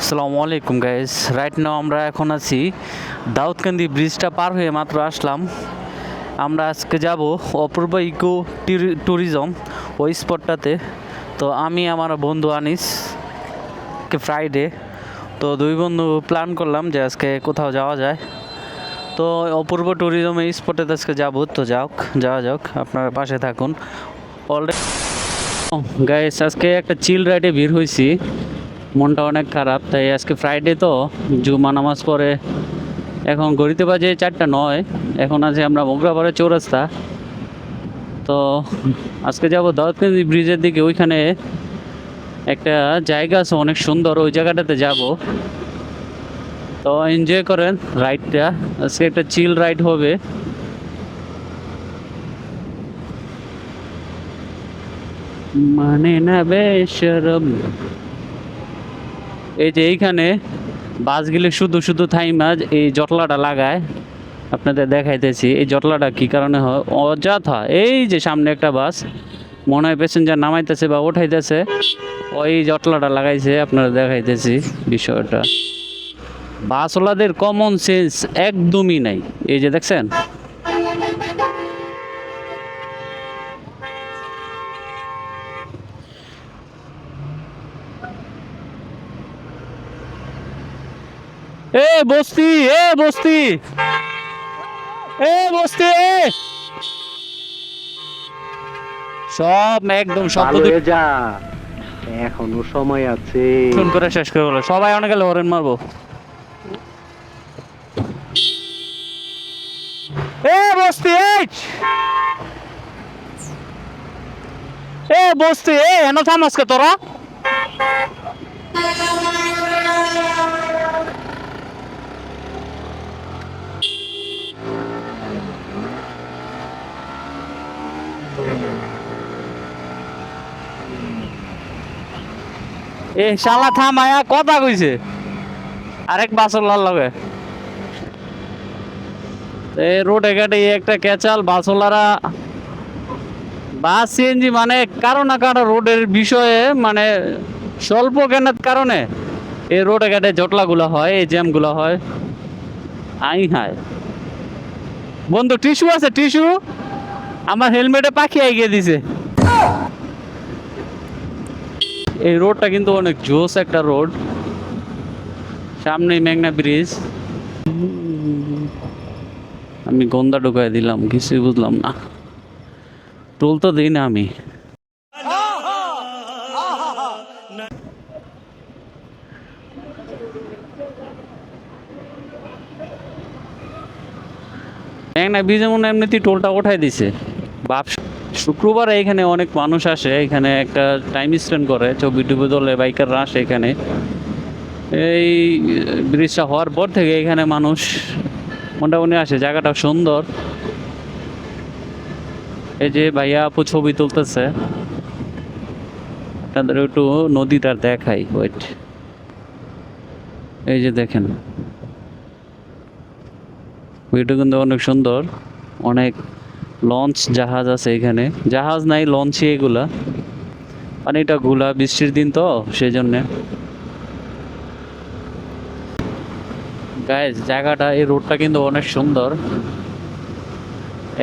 আসসালামু আলাইকুম guys right now আমরা এখন আছি দাউদকান্দি ব্রিজটা পার হয়ে মাত্র আসলাম। আমরা আজকে যাব অপূর্ব ইকো ট্যুরিজম ওই স্পটটাতে। তো আমি, আমার বন্ধু আনিস কে ফ্রাইডে তো দুই বন্ধু প্ল্যান করলাম যে আজকে কোথাও যাওয়া যায়। তো অপূর্ব ট্যুরিজম এই স্পটেতে আজকে যাব, তো যাওক, যাওয়া যাক আপনারা পাশে থাকুন। অলরেডি গাইস আজকে একটা চিল রাইডে ভিড় হয়েছি। মনটা অনেক খারাপ, তাই আজকে ফ্রাইডে তো জুমা নামাজ পরে এখন ঘড়িতে বাজে চারটা নয়, এখন আছে আমরা মোগরাপাড়া চৌরাস্তা। তো আজকে যাব দাউদকান্দি ব্রিজের দিকে, ওইখানে একটা জায়গা আছে অনেক সুন্দর, ওই জায়গাটাতে যাব। তো এনজয় করেন রাইডটা আজকে একটা চিল রাইড হবে। মানে না বেশরম এই যে এইখানে বাসগুলি শুধু শুধু থাইমা এই জটলাটা লাগায়, আপনাদের দেখাইতেছি। এই জটলাটা কি কারণে হয়? অযথা। এই যে সামনে একটা বাস, মনে হয় প্যাসেঞ্জার নামাইতেছে বা উঠাইতেছে, ওই জটলাটা লাগাইছে, আপনারা দেখাইতেছি বিষয়টা। বাসওয়ালাদের কমন সেন্স একদমই নাই। এই যে দেখছেন? এ বস্তি এ বস্তি। এ বস্তি এ। সব একদম হয়ে যা। এখনও সময় আছে। ফোন করে শেষ করে বলো। সবাই অনেক গেলে হরেন মারবো। এ বস্তি এ। বস্তি এ। এন থামাসকে তোরা। এ শালা থামায়া কথা কইছে। আরেক বাসর লাল লগে। এই রোডে ঘাটে একটা ক্যাচাল বাসওয়ালারা বাস সিএনজি মানে কারও না কারও রোডের বিষয়ে মানে স্বল্প জ্ঞানের কারণে এই রোডে ঘাটে জটলাগুলো হয়, এই জ্যামগুলো হয়। আই হায়। বন্ধু, টিস্যু আছে, টিস্যু? আমার হেলমেটে পাখি এগিয়ে দিছে। এই রোডটা কিন্তু অনেক জোস একটা রোড। সামনে মেঘনা ব্রিজ। আমি গন্দা ঢুকাই দিলাম, কিছুই বুঝলাম না। টোল তো দিই না আমি। মেঘনা ব্রিজে মনে এমনিতেই টোলটা উঠাই দিছে। বাপ শুক্রবার এখানে অনেক মানুষ আসে, এখানে একটা টাইম স্পেন্ড করে, ছবি টবি তোলে বাইকাররা আসে এখানে। এই ব্রিজটা হওয়ার পর থেকে এখানে মানুষ মোটামুটি আসে জায়গাটা সুন্দর। এই যে ভাইয়া আপু ছবি তুলতেছে। আপনাদের একটু নদীটা দেখাই ওয়েট এই যে দেখেন। ভিডিও কিন্তু অনেক সুন্দর, অনেক লঞ্চ জাহাজ আছে এখানে। জাহাজ নাই লঞ্চই এগুলা। পানিটা গুলা, বৃষ্টির দিন তো সেই জন্যে গাইজ জায়গাটা, এই রোডটা কিন্তু অনেক সুন্দর।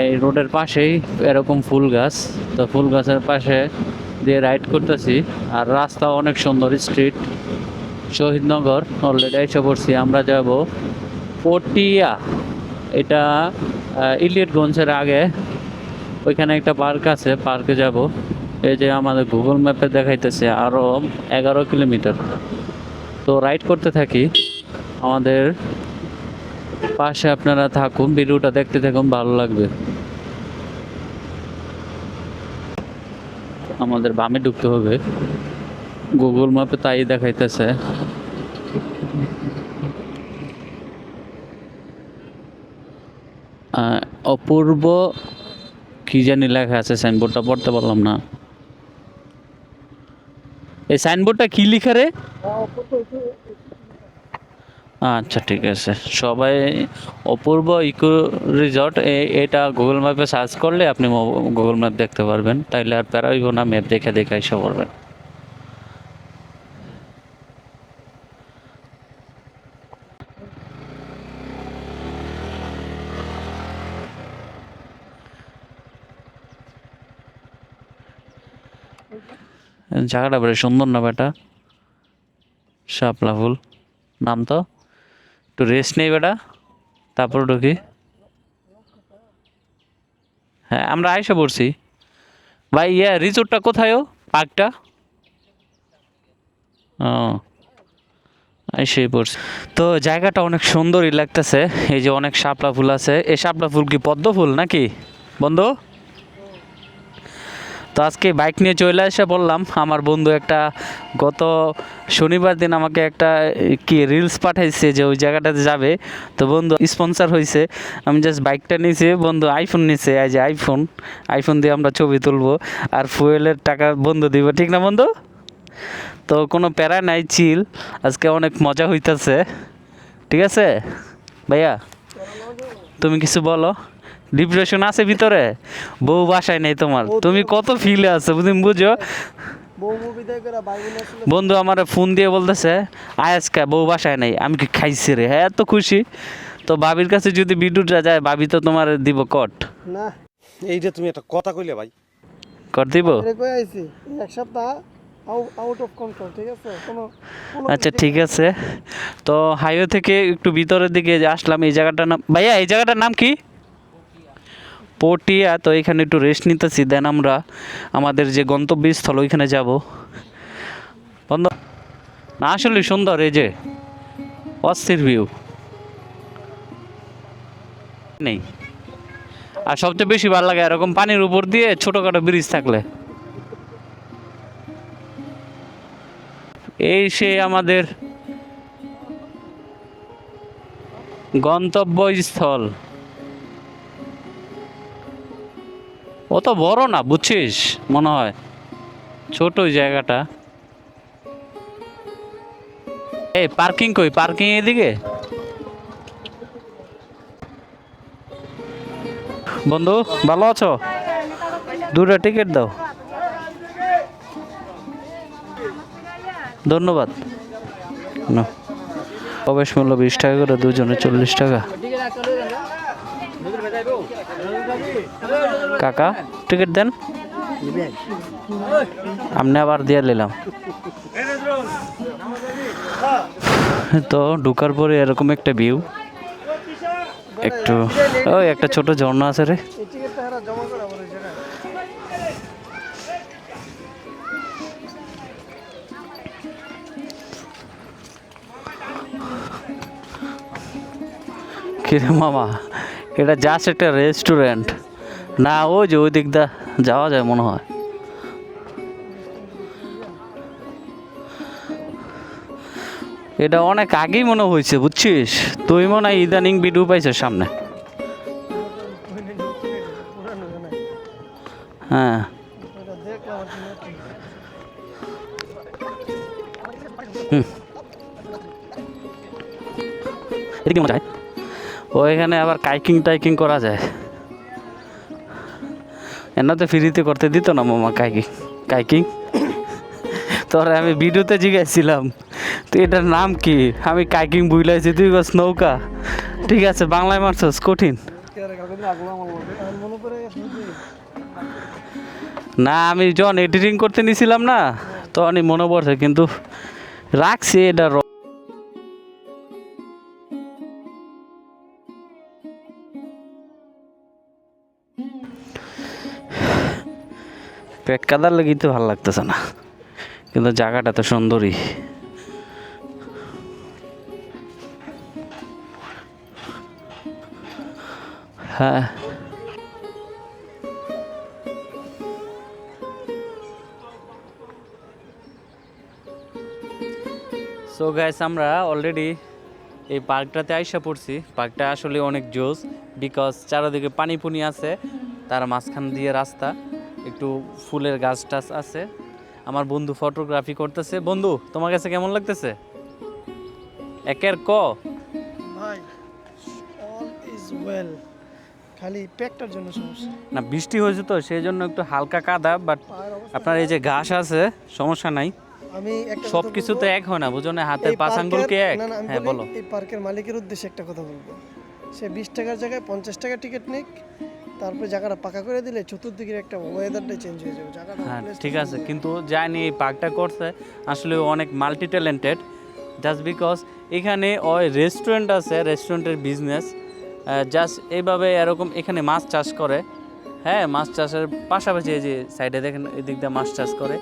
এই রোডের পাশেই এরকম ফুল গাছ। তো ফুল গাছের পাশে দিয়ে রাইড করতেছি। আর রাস্তা অনেক সুন্দর স্ট্রিট শহীদনগর অলরেডি এসে পড়ছি, আমরা যাব পটিয়া। এটা ইলিয়টগঞ্জের আগে। ওইখানে একটা পার্ক আছে, পার্কে যাব। এই যে আমাদের গুগল ম্যাপে দেখাইতেছে আরও এগারো কিলোমিটার। তো রাইড করতে থাকি। আমাদের পাশে আপনারা থাকুন, ভিডিওটা দেখতে থাকুন, ভালো লাগবে। আমাদের বামে ঢুকতে হবে। গুগল ম্যাপে তাই দেখাইতেছে। অপূর্ব কি জানি লেখা আছে সাইনবোর্ডটা পড়তে পারলাম না। এই সাইনবোর্ডটা কী লিখা রে? আচ্ছা ঠিক আছে। সবাই অপূর্ব ইকো রিসর্ট এটা গুগল ম্যাপে সার্চ করলে আপনি গুগল ম্যাপ দেখতে পারবেন। তাইলে আর প্যারাইব না ম্যাপ দেখে দেখে এসে পড়বেন। জায়গাটা বেশ সুন্দর না বেটা? শাপলা ফুল। নাম তো? একটু রেস্ট নেই বেটা? তারপর ঢুকি হ্যাঁ আমরা আয়সা পড়ছি। ভাই, ইয়া রিসোর্টটা কোথায় ও? পার্কটা? ও এসেই পড়ছি। তো জায়গাটা অনেক সুন্দরই লাগতেছে। এই যে অনেক শাপলা ফুল আছে। এই শাপলা ফুল কি পদ্ম ফুল নাকি? বন্ধু? তো আজকে বাইক নিয়ে চলে এসে বললাম, আমার বন্ধু একটা গত শনিবার দিন আমাকে একটা কি রিলস পাঠাইছে যে ওই জায়গাটাতে যাবে। তো বন্ধু স্পন্সর হয়েছে আমি জাস্ট বাইকটা নিয়েছি, বন্ধু আইফোন নিয়েছে, এই যে আইফোন আইফোন দিয়ে আমরা ছবি তুলবো। আর ফুয়েলের টাকা বন্ধু দিব, ঠিক না বন্ধু? তো কোনো প্যারা নাই চিল আজকে অনেক মজা হইতেছে। ঠিক আছে? ভাইয়া, তুমি কিছু বলো? ডিপ্রেশন আছে ভিতরে? বউ বাসায় নেই তোমার। তুমি কত ফিলে আছে তুমি বুঝো? বন্ধু আমার ফোন দিয়ে বলতেছে আয়াজকা বউ বাসায় নেই আমি কি খাইছি রে? হ্যাঁ এত খুশি। তো বাবির কাছে যদি ভিডিওটা যায় বাবি তো তোমার দিব কট। না এইটা তুমি একটা কথা কইলে ভাই। কর দিব? এটা কই আইছি? এক সপ্তাহ আউট অফ কন্ট্রোল ঠিক আছে? কোনো কোনো আচ্ছা ঠিক আছে। তো হাইওয়ে থেকে একটু ভিতরের দিকে আসলাম এই জায়গাটার নাম ভাইয়া এই জায়গাটার নাম কি? পটিয়া, তো এখানে একটু রেস্ট নিতেছি। দেন আমরা আমাদের যে গন্তব্যস্থল, ওইখানে যাব। বন্ধ, না আসলে সুন্দর এই যে অস্থির ভিউ নেই। আর সবচেয়ে বেশি ভালো লাগে এরকম পানির উপর দিয়ে ছোটোখাটো ব্রিজ থাকলে। এই সে আমাদের গন্তব্যস্থল। অত বড় না, বুঝছিস? মনে হয়। ছোট জায়গাটা। এই পার্কিং কই? পার্কিং এদিকে? বন্ধু, ভালো আছো? দুটো টিকিট দাও। ধন্যবাদ। প্রবেশ মূল্য বিশ টাকা করে, দুজনে চল্লিশ টাকা। কাকা টিকিট দেন। আপনি আবার দিয়ে নিলাম। তো ঢুকার পরে এরকম একটা ভিউ একটু, ওই একটা ছোট ঝর্ণা আছে রে। কিরে মামা, এটা জাস্ট একটা রেস্টুরেন্ট না, ওই যে ওই দিক দা যাওয়া যায় মনে হয়। এটা অনেক আগেই মনে হয়েছে, বুঝছিস? তুই মনে হয় ইদানিং ভিডিও পাইছিস সামনে। হ্যাঁ। হয় ওইখানে আবার কাইকিং টাইকিং করা যায়। এনাতে ফ্রিতে করতে দিত না মামা কাইকিং কাইকিং তোরে আমি ভিডিওতে জিজ্ঞাসছিলাম তো এটার নাম কি? আমি কাইকিং বুঝলাইছি তুই গছ নৌকা। ঠিক আছে, বাংলায় মারছস, কঠিন। না, আমি যখন এডিটিং করতে নিছিলাম না, তখনই মনে পড়ছে, কিন্তু রাখছি এটা পেট কাদার লেগে তো ভালো লাগতেছে না। কিন্তু জায়গাটা তো সুন্দরই হ্যাঁ। সো গাইস আমরা অলরেডি এই পার্কটাতে আইসা পড়ছি। পার্কটা আসলে অনেক জোস বিকজ চারিদিকে পানি পুনি আছে, তার মাঝখান দিয়ে রাস্তা। একটু ফুলের গাছ টাছ আছে। আমার বন্ধু ফটোগ্রাফি করতেছে। বন্ধু তোমার কাছে কেমন লাগতেছে? একের ক? ভাই অল ইজ ওয়েল খালি পেটটার জন্য সমস্যা। না বৃষ্টি হয়েছে তো সেই জন্য একটু হালকা কাদা বাট আপনার এই যে ঘাস আছে সমস্যা নাই। আমি সব কিছু তো এক হয় না বুঝো না হাতের পাঁচ আঙ্গুল কি এক? হ্যাঁ বলো এই পার্কের মালিকের উদ্দেশ্যে একটা কথা বলব। সে বিশ টাকার জায়গায় পঞ্চাশ টাকা টিকিট নিক তারপরে জায়গাটা পাকা করে দিলে চতুর্দিকের একটা ওয়েদারটাই চেঞ্জ হয়ে যাবে জায়গাটা হ্যাঁ ঠিক আছে। কিন্তু জানি এই পার্কটা করছে আসলে অনেক মাল্টি ট্যালেন্টেড জাস্ট বিকজ এখানে ওই রেস্টুরেন্ট আছে রেস্টুরেন্টের বিজনেস জাস্ট এইভাবে এরকম এখানে মাছ চাষ করে হ্যাঁ মাছ চাষের পাশাপাশি এই যে সাইডে দেখেন এদিক দিয়ে মাছ চাষ করে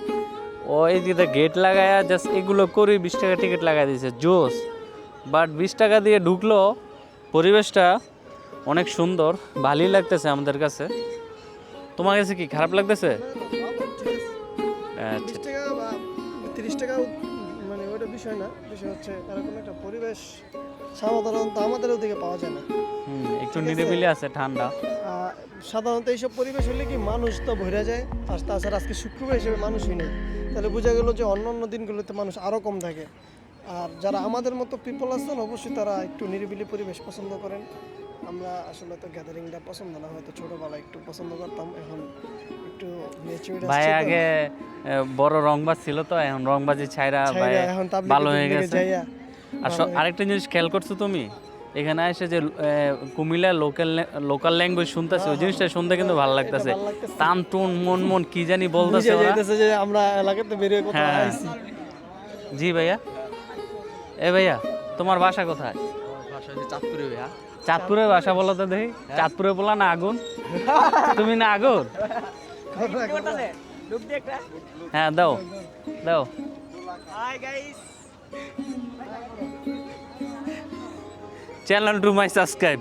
ও এই দিক দিয়ে গেট লাগায়া জাস্ট এগুলো করে বিশ টাকা টিকিট লাগাই দিয়েছে জোস বাট বিশ টাকা দিয়ে ঢুকলো পরিবেশটা অনেক সুন্দর ভালোই লাগতেছে আমাদের কাছে। তোমার কাছে কি খারাপ লাগতেছে? আচ্ছা। তিরিশ টাকা মানে ওটা বিষয় না বিষয় হচ্ছে একটা পরিবেশ সাধারণত আমাদের ওদিকে পাওয়া যায় না। একটু নিরিবিলি আছে ঠান্ডা। সাধারণত এইসব পরিবেশ হলে কি মানুষ তো ভরে যায় আর তাছাড়া আজকে শুক্রবার হিসেবে মানুষই নেই। তাহলে বোঝা গেল যে অন্য অন্য দিনগুলোতে মানুষ আরও কম থাকে। আর যারা আমাদের মতো পিপল আছেন অবশ্যই তারা একটু নিরিবিলি পরিবেশ পছন্দ করেন। আমরা আসলে তো গ্যাদারিংটা পছন্দ না হয়তো ছোটোবেলায় একটু পছন্দ করতাম এখন একটু ম্যাচিউর ভাই আগে বড় রংবাজ ছিল তো এখন রংবাজি ছাইরা ভাই এখন ভালো হয়ে গেছে। আর আরেকটা জিনিস খেয়াল করছ তুমি? এখানে এসে যে কুমিল্লা লোকাল লোকাল ল্যাঙ্গুয়েজ শুনতেছে ওই জিনিসটা শুনতে কিন্তু ভালো লাগতেছে। লাগতেছে। টান টুন মন মন কি জানি বলতেছে ওরা। যে আমরা এলাকাতে বেরিয়ে কোথাও হ্যাঁ। আইছি। জি ভাইয়া। এ ভাইয়া তোমার বাসা কোথায়? চাঁদপুরের ভাষা বলো তো দেখি। চাঁদপুরে বলা না আগুন? তুমি না আগুন? হ্যাঁ দাও দাও। চ্যানেল টু মাই সাবস্ক্রাইব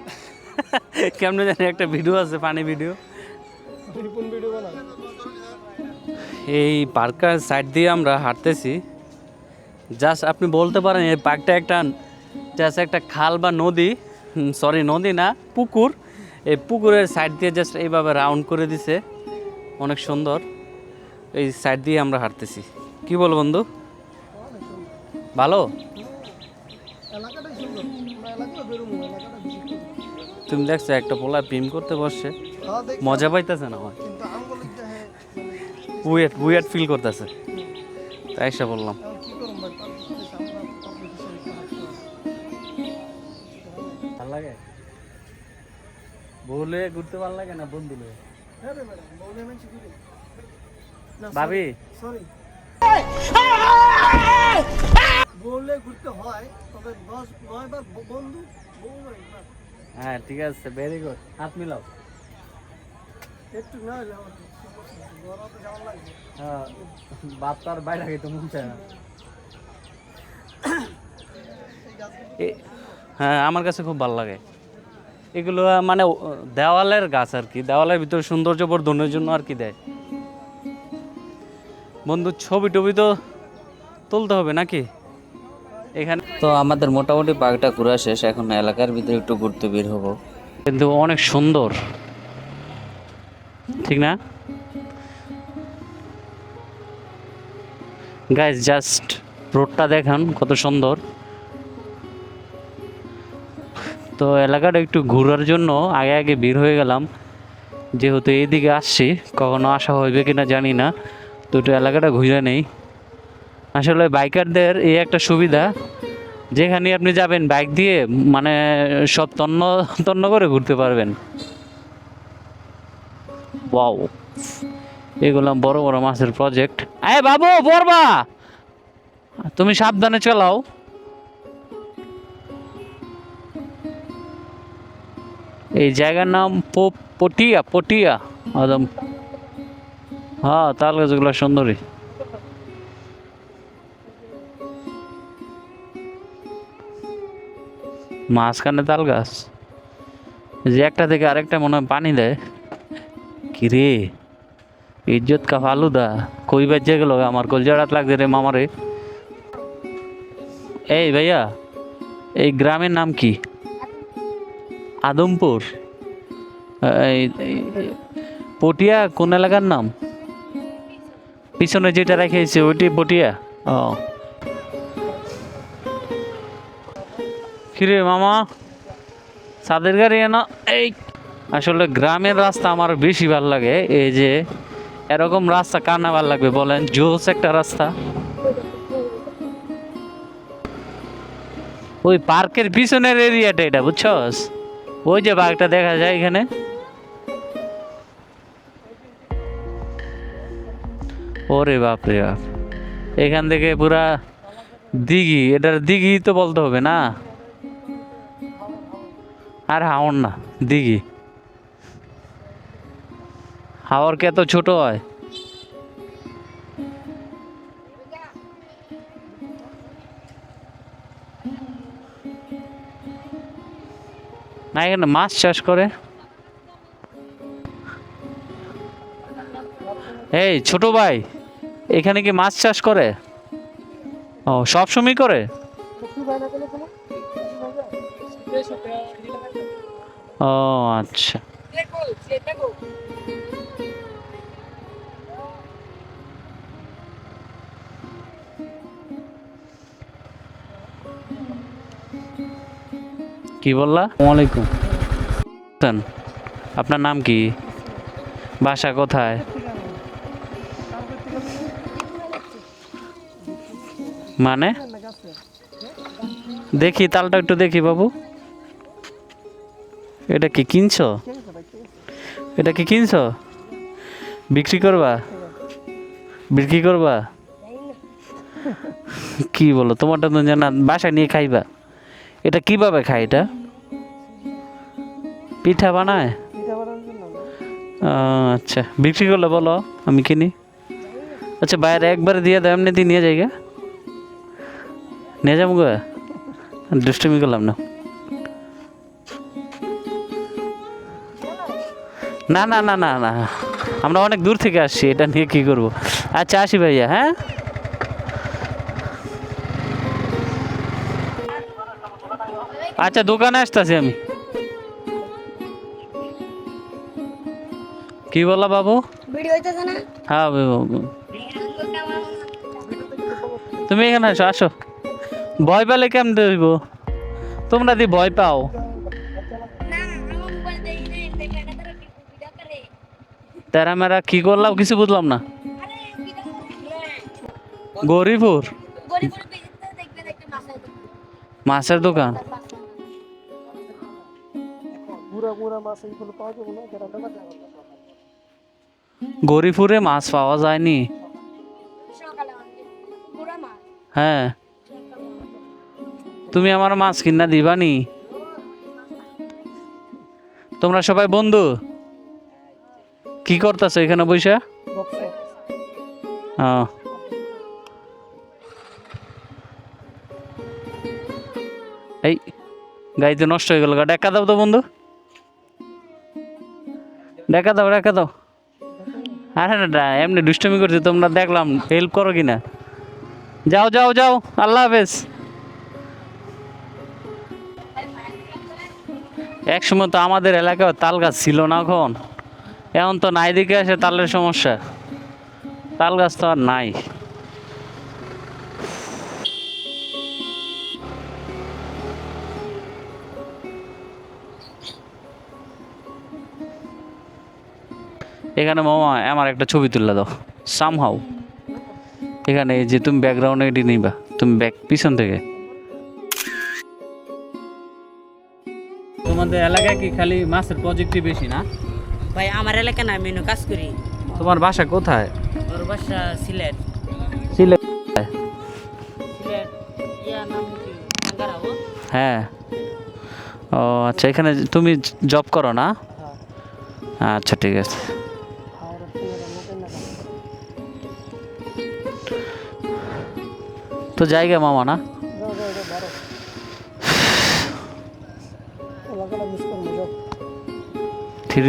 কেমন জানি একটা ভিডিও আছে পানি ভিডিও এই পার্কের সাইড দিয়ে আমরা হাঁটতেছি। জাস্ট আপনি বলতে পারেন এই পার্কটা একটা জাস্ট একটা খাল বা নদী। সরি নদী না পুকুর। এই পুকুরের সাইড দিয়ে জাস্ট এইভাবে রাউন্ড করে দিছে। অনেক সুন্দর। এই সাইড দিয়ে আমরা হাঁটতেছি। কি বল বন্ধু? ভালো। তুমি দেখছ একটা পোলা প্রেম করতে বসছে। মজা পাইতেছে না আমার উইয়ার্ড উইয়ার্ড ফিল করতেছে। তাই সে বললাম। বউলে ঘুরতে ভালো লাগে না বন্ধু লয়ে ভাবি। sorry. বউলে ঘুরতে হয় তবে দশ নয় বার বন্ধু বউ হ্যাঁ ঠিক আছে ভেরি গুড হাত মিলাও। একটু না হলে হ্যাঁ বাপ তো আর বাইরে মন চায় না। হ্যাঁ আমার কাছে খুব ভালো লাগে। এগুলো মানে দেওয়ালের গাছ আর কি। দেওয়ালের ভিতরে সৌন্দর্য বর্ধনের জন্য আর কি দেয়। বন্ধু ছবি টবি তো তুলতে হবে নাকি? এখানে তো আমাদের মোটামুটি পার্কটা ঘোরা শেষ। এখন এলাকার ভিতরে একটু ঘুরতে বের হব। কিন্তু অনেক সুন্দর। ঠিক না? গাইজ জাস্ট রোডটা দেখান কত সুন্দর। তো এলাকাটা একটু ঘোরার জন্য আগে আগে বের হয়ে গেলাম। যেহেতু এইদিকে আসছি, কখনো আসা হইবে কিনা জানি না। তো একটু এলাকাটা ঘুরে নেই। আসলে বাইকারদের এই একটা সুবিধা যেখানে আপনি যাবেন, বাইক দিয়ে মানে সব তন্ন তন্ন করে ঘুরতে পারবেন। ওয়াও, এগুলো বড় বড় মাছের প্রজেক্ট। আয় বাবু বরবা তুমি সাবধানে চালাও। এই জায়গার নাম পটিয়া পটিয়া, একদম। হ্যাঁ তাল গাছগুলো সুন্দরী। মাঝখানে তাল গাছ যে একটা থেকে আরেকটা মনে হয় পানি দেয়। কিরে ইজ্জত কা ফালুদা। কই বাজে গেল? আমার কলজাড়াত লাগছে রে মামারে। এই ভাইয়া, এই গ্রামের নাম কি? আদমপুর? পটিয়া, কোন এলাকার নাম? পিছনে যেটা রেখেছে ওইটি পটিয়া? ও। কিরে মামা সাদের গাড়ি এনো এই, আসলে গ্রামের রাস্তা আমার বেশি ভালো লাগে, এই যে এরকম রাস্তা কার না ভালো লাগবে বলেন? জোস একটা রাস্তা। ওই পার্কের পিছনের এরিয়াটা এটা, বুঝছস? ওই যে বাঘটা দেখা যায় এখানে। ওরে বাপ রে বাপ। এখান থেকে পুরা দিঘি, এটার দিঘি তো বলতে হবে না? আর হাওড় না, দিঘি। হাওড় কে তো ছোট হয়? না, এখানে মাছ চাষ করে। এই, ছোট ভাই, এখানে কি মাছ চাষ করে? ও, সব সময় করে? ও আচ্ছা। কি বললা? ওয়ালাইকুম। আপনার নাম কি? বাসা কোথায়? মানে? দেখি তালটা একটু দেখি বাবু। এটা কি কিনছো? এটা কি কিনছো? বিক্রি করবা? বিক্রি করবা? কি বলো তোমারটা তো জানা বাসায় নিয়ে খাইবা। এটা কীভাবে খায় এটা? পিঠা বানায়? আচ্ছা। বিক্রি করলে বলো আমি কিনি। আচ্ছা বাইরে একবারে দিয়ে দাও এমনি দিয়ে নিয়ে যাই গা। নিয়ে যাব গা। দুষ্টুমি করলাম না। না না না না না। আমরা অনেক দূর থেকে আসছি এটা নিয়ে কি করব? আচ্ছা আসি ভাইয়া হ্যাঁ? আচ্ছা দোকানে আসতেছি আমি। কি বললা বাবু? হ্যাঁ বাবু তুমি এখানে আসো আসো। ভয় পেলে কেমন হইব? তোমরা দি ভয় পাও। তারা মেরা কি করলাম কিছু বুঝলাম না। গরিপুর মাছের দোকান? গুড়া গুড়া মাছ পাওয়া গরিপুরে মাছ পাওয়া যায়নি? হ্যাঁ। তুমি আমার মাছ কিনা দিবানি? তোমরা সবাই বন্ধু? কি করতেছো এখানে বৈশা ও। এই গাড়ি তো নষ্ট হয়ে গেল গা। ডেকা দাও তো বন্ধু। ডেকা দাও ডেকা দাও। আরে না, এমনি দুষ্টমি করছি তোমরা দেখলাম হেল্প করো কি না যাও যাও যাও আল্লাহ হাফেজ। এক সময় তো আমাদের এলাকায় তাল গাছ ছিল না এখন। এখন তো নাই দিকে আসে তালের সমস্যা। তাল গাছ তো আর নাই। এখানে মামা আমার একটা ছবি তুলে দাও সামহাও এখানে যে তুমি ব্যাকগ্রাউন্ডে এটি নিবা তুমি ব্যাক পিছন থেকে। তোমাদের এলাকায় কি খালি মাছের প্রজেক্টই বেশি না? ভাই আমার এলাকা না আমি এনে কাজ করি। তোমার বাসা কোথায়? ওর বাসা সিলেট। সিলেট। ইয়া হ্যাঁ। ও আচ্ছা এখানে তুমি জব করো না? আচ্ছা ঠিক আছে। তো জায়গা মামা না? থ্রি